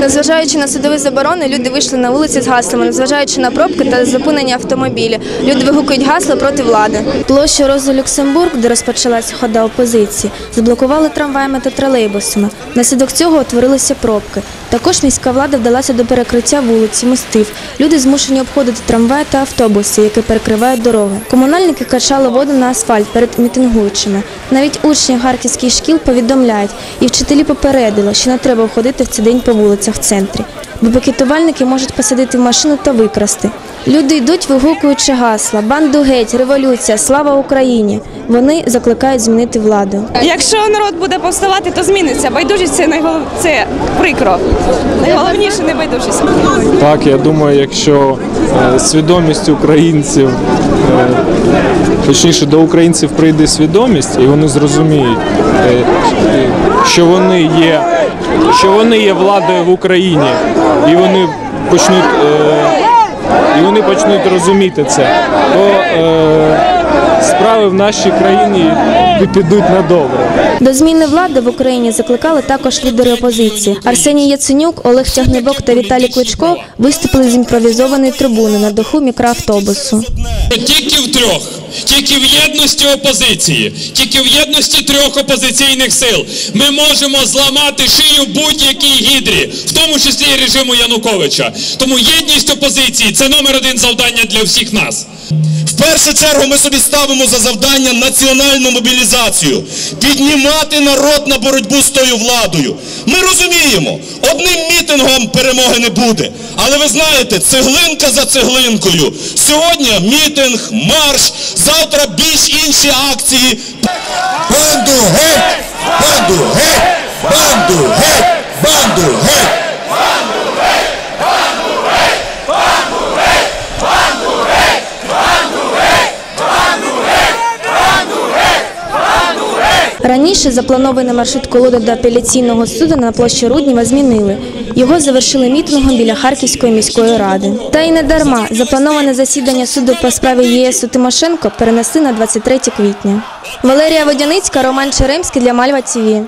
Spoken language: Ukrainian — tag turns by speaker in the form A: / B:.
A: Незважаючи на судові заборони, люди вийшли на вулиці з гаслами, незважаючи на пробки та зупинені автомобілі. Люди вигукують гасла проти влади. Площу Роза Люксембург, де розпочалася хода опозиції, заблокували трамваями та тролейбусами. Наслідок цього утворилися пробки. Також міська влада вдалася до перекриття вулиці, мостів. Люди змушені обходити трамваї та автобуси, які перекривають дороги. Комунальники качали воду на асфальт перед мітингуючими. Навіть учні харківських шкіл повідомляють, і вчителі попередили, що не треба входити в цей день по вулицях в центрі, бо пакетувальники можуть посадити в машину та викрасти. Люди йдуть, вигукуючи гасла, банду геть, революція, слава Україні. Вони закликають змінити владу.
B: Якщо народ буде повставати, то зміниться. Байдужість це найголов... це прикро. Найголовніше не байдужість.
C: Так, я думаю, якщо е, свідомість українців, е, точніше до українців прийде свідомість, і вони зрозуміють, е, що вони є, що вони є владою в Україні, і вони почнуть, е, і вони почнуть розуміти це, то е, справи в нашій країні підуть на добре.
A: До зміни влади в Україні закликали також лідери опозиції. Арсеній Яценюк, Олег Тягнебок та Віталій Кличко виступили з імпровізованої трибуни на даху мікроавтобусу.
D: Тільки в трьох, тільки в єдності опозиції, тільки в єдності трьох опозиційних сил ми можемо зламати шию будь-якій гідрі, в тому числі і режиму Януковича. Тому єдність опозиції це номер один завдання для всіх нас.
E: Першу чергу ми собі ставимо за завдання національну мобілізацію, піднімати народ на боротьбу з тою владою. Ми розуміємо, одним мітингом перемоги не буде. Але ви знаєте, цеглинка за цеглинкою. Сьогодні мітинг, марш, завтра більш інші акції. Банду геть! Банду геть! Банду геть! Банду геть!
A: Раніше запланований маршрут колоди до апеляційного суду на площі Рудніва змінили. Його завершили мітингом біля Харківської міської ради. Та й не дарма заплановане засідання суду по справі ЄСу Тимошенко перенесли на 23 квітня. Валерія Водяницька, Роман Черемський для Мальва ТІВІ.